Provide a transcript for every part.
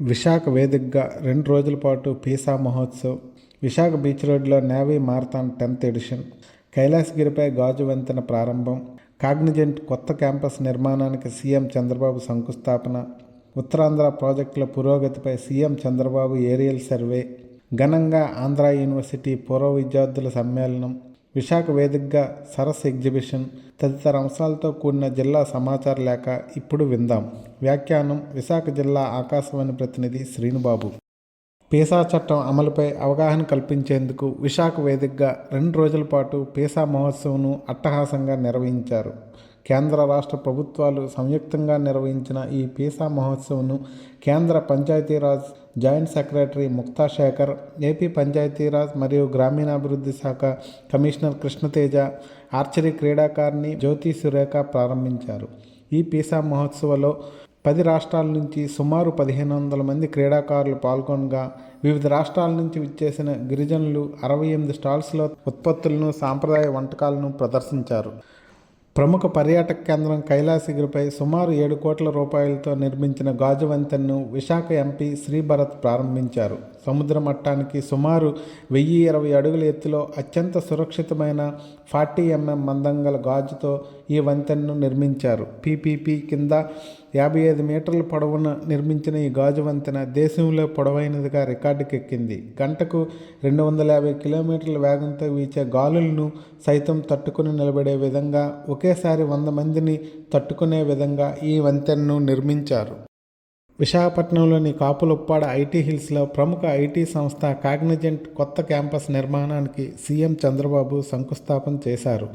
విశాఖ వేదికగా రెండు రోజుల పాటు పీసా మహోత్సవ్ విశాఖ బీచ్ రోడ్లో నేవీ మారథాన్ టెన్త్ ఎడిషన్ కైలాసగిరిపై గాజు వంతెన ప్రారంభం కాగ్నిజెంట్ కొత్త క్యాంపస్ నిర్మాణానికి సీఎం చంద్రబాబు శంకుస్థాపన ఉత్తరాంధ్ర ప్రాజెక్టుల పురోగతిపై సీఎం చంద్రబాబు ఏరియల్ సర్వే ఘనంగా ఆంధ్ర యూనివర్సిటీ పూర్వ విద్యార్థుల సమ్మేళనం విశాఖ వేదికగా సరస్ ఎగ్జిబిషన్ తదితర అంశాలతో కూడిన జిల్లా సమాచార లేఖ ఇప్పుడు విందాం. వ్యాఖ్యానం విశాఖ జిల్లా ఆకాశవాణి ప్రతినిధి శ్రీనుబాబు. పీసా చట్టం అమలుపై అవగాహన కల్పించేందుకు విశాఖ వేదికగా రెండు రోజుల పాటు పీసా మహోత్సవంను అట్టహాసంగా నిర్వహించారు. కేంద్ర రాష్ట్ర ప్రభుత్వాలు సంయుక్తంగా నిర్వహించిన ఈ పీసా మహోత్సవ్ను కేంద్ర Panchayati Raj joint secretary Mukta Shekhar AP Panchayati Raj మరియు గ్రామీణాభివృద్ధి శాఖ కమిషనర్ కృష్ణతేజ ఆర్చరీ క్రీడాకారిణి జ్యోతి సురేఖ ప్రారంభించారు. ఈ పీసా మహోత్సవంలో పది రాష్ట్రాల నుంచి సుమారు పదిహేను వందల మంది క్రీడాకారులు పాల్గొనగా వివిధ రాష్ట్రాల నుంచి విచ్చేసిన గిరిజనులు అరవై ఎనిమిది స్టాల్స్లో ఉత్పత్తులను సాంప్రదాయ వంటకాలను ప్రదర్శించారు. ప్రముఖ పర్యాటక కేంద్రం కైలాసగిరిపై సుమారు ఏడు కోట్ల రూపాయలతో నిర్మించిన గాజు వంతెన్ను విశాఖ ఎంపీ శ్రీభరత్ ప్రారంభించారు. సముద్ర మట్టానికి సుమారు వెయ్యి ఇరవై అడుగుల ఎత్తులో అత్యంత సురక్షితమైన ఫార్టీ ఎంఎం మందంగల గాజుతో ఈ వంతెనను నిర్మించారు. పీపీపీ కింద యాభై ఐదు మీటర్ల పొడవున నిర్మించిన ఈ గాజు వంతెన దేశంలో పొడవైనదిగా రికార్డుకెక్కింది. గంటకు రెండు వందల యాభై కిలోమీటర్ల వేగంతో వీచే గాలులను సైతం తట్టుకుని నిలబడే విధంగా ఒకేసారి వంద మందిని తట్టుకునే విధంగా ఈ వంతెనను నిర్మించారు. విశాఖపట్నంలోని కాపులుప్పాడ ఐటీ హిల్స్లో ప్రముఖ ఐటీ సంస్థ కాగ్నిజెంట్ కొత్త క్యాంపస్ నిర్మాణానికి సీఎం చంద్రబాబు శంకుస్థాపన చేశారు.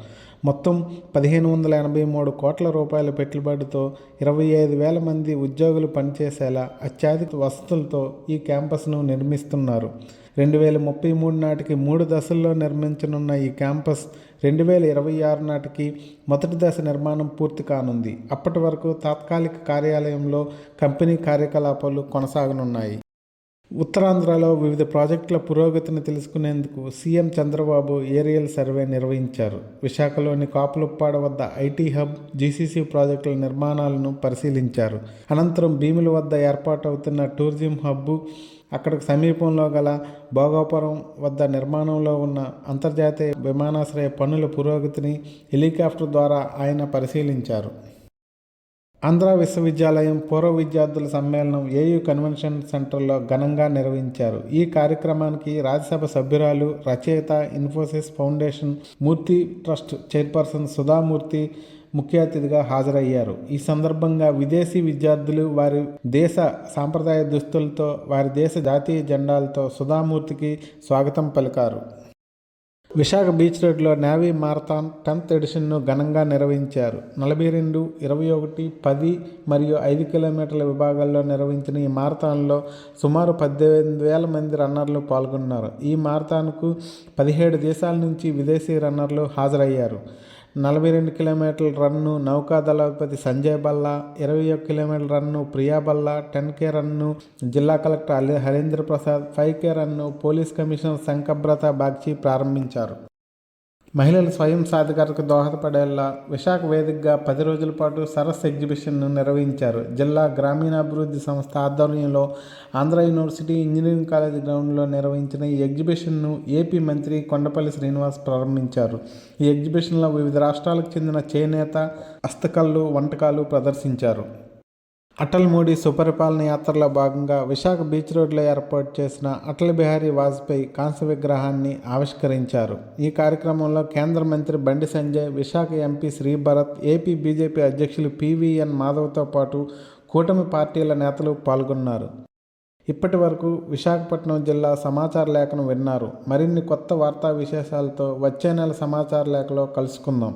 మొత్తం పదిహేను వందల ఎనభై మూడు కోట్ల రూపాయల పెట్టుబడితో ఇరవై ఐదు వేల మంది ఉద్యోగులు పనిచేసేలా అత్యాధిక వసతులతో ఈ క్యాంపస్ను నిర్మిస్తున్నారు. రెండు వేల ముప్పై మూడు నాటికి మూడు దశల్లో నిర్మించనున్న ఈ క్యాంపస్ రెండు వేల ఇరవై ఆరు నాటికి మొదటి దశ నిర్మాణం పూర్తి కానుంది. అప్పటి వరకు తాత్కాలిక కార్యాలయంలో కంపెనీ కార్యకలాపాలు కొనసాగనున్నాయి. ఉత్తరాంధ్రలో వివిధ ప్రాజెక్టుల పురోగతిని తెలుసుకునేందుకు సీఎం చంద్రబాబు ఏరియల్ సర్వే నిర్వహించారు. విశాఖలోని కాపులుప్పాడ వద్ద ఐటీ హబ్ జీసీసీ ప్రాజెక్టుల నిర్మాణాలను పరిశీలించారు. అనంతరం భీముల వద్ద ఏర్పాటవుతున్న టూరిజం హబ్బు అక్కడికి సమీపంలో గల భోగాపురం వద్ద నిర్మాణంలో ఉన్న అంతర్జాతీయ విమానాశ్రయ పనుల పురోగతిని హెలికాప్టర్ ద్వారా ఆయన పరిశీలించారు. ఆంధ్ర విశ్వవిద్యాలయం పూర్వ విద్యార్థుల సమ్మేళనం ఏయూ కన్వెన్షన్ సెంటర్లో ఘనంగా నిర్వహించారు. ఈ కార్యక్రమానికి రాజ్యసభ సభ్యురాలు రచయిత Infosys foundation Murthy trust chairperson Sudhamurthy ముఖ్య అతిథిగా హాజరయ్యారు. ఈ సందర్భంగా విదేశీ విద్యార్థులు వారి దేశ సాంప్రదాయ దుస్తులతో వారి దేశ జాతీయ జెండాలతో సుధామూర్తికి స్వాగతం పలికారు. విశాఖ బీచ్ రోడ్లో నేవీ మారథాన్ టెన్త్ ఎడిషన్ను ఘనంగా నిర్వహించారు. నలభై రెండు ఇరవై ఒకటి పది మరియు ఐదు కిలోమీటర్ల విభాగాల్లో నిర్వహించిన ఈ మారథాన్లో సుమారు పద్దెనిమిది వేల మంది రన్నర్లు పాల్గొన్నారు. ఈ మారథాన్కు పదిహేడు దేశాల నుంచి విదేశీ రన్నర్లు హాజరయ్యారు. నలభై రెండు కిలోమీటర్ల రన్ను నౌకాదళపతి సంజయ్ బల్లా ఇరవై ఒక కిలోమీటర్ల రన్ను ప్రియా బల్లా టెన్ కే రన్ను జిల్లా collector Ali Harindra Prasad five K run police commissioner Shankhabrata Bagchi ప్రారంభించారు. మహిళల స్వయం సాధికారకు దోహదపడేలా విశాఖ వేదికగా పది రోజుల పాటు సరస్ ఎగ్జిబిషన్ను నిర్వహించారు. జిల్లా గ్రామీణాభివృద్ధి సంస్థ ఆధ్వర్యంలో ఆంధ్ర యూనివర్సిటీ ఇంజనీరింగ్ కాలేజ్ గ్రౌండ్లో నిర్వహించిన ఈ ఎగ్జిబిషన్ను ఏపీ మంత్రి కొండపల్లి శ్రీనివాస్ ప్రారంభించారు. ఈ ఎగ్జిబిషన్లో వివిధ రాష్ట్రాలకు చెందిన చేనేత హస్తకళ్ళు వంటకాలు ప్రదర్శించారు. అటల్ మోడీ సుపరిపాలన యాత్రలో భాగంగా విశాఖ బీచ్ రోడ్లో ఏర్పాటు చేసిన అటల్ బిహారీ వాజ్పేయి కాంస్య విగ్రహాన్ని ఆవిష్కరించారు. ఈ కార్యక్రమంలో కేంద్ర మంత్రి Bandi Sanjay Visakha MP Sribharat AP BJP అధ్యక్షులు పివిఎన్ మాధవ్తో పాటు కూటమి పార్టీల నేతలు పాల్గొన్నారు. ఇప్పటి వరకు విశాఖపట్నం జిల్లా సమాచార లేఖను విన్నారు. మరిన్ని కొత్త వార్తా విశేషాలతో వచ్చే నెల సమాచార లేఖలో కలుసుకుందాం.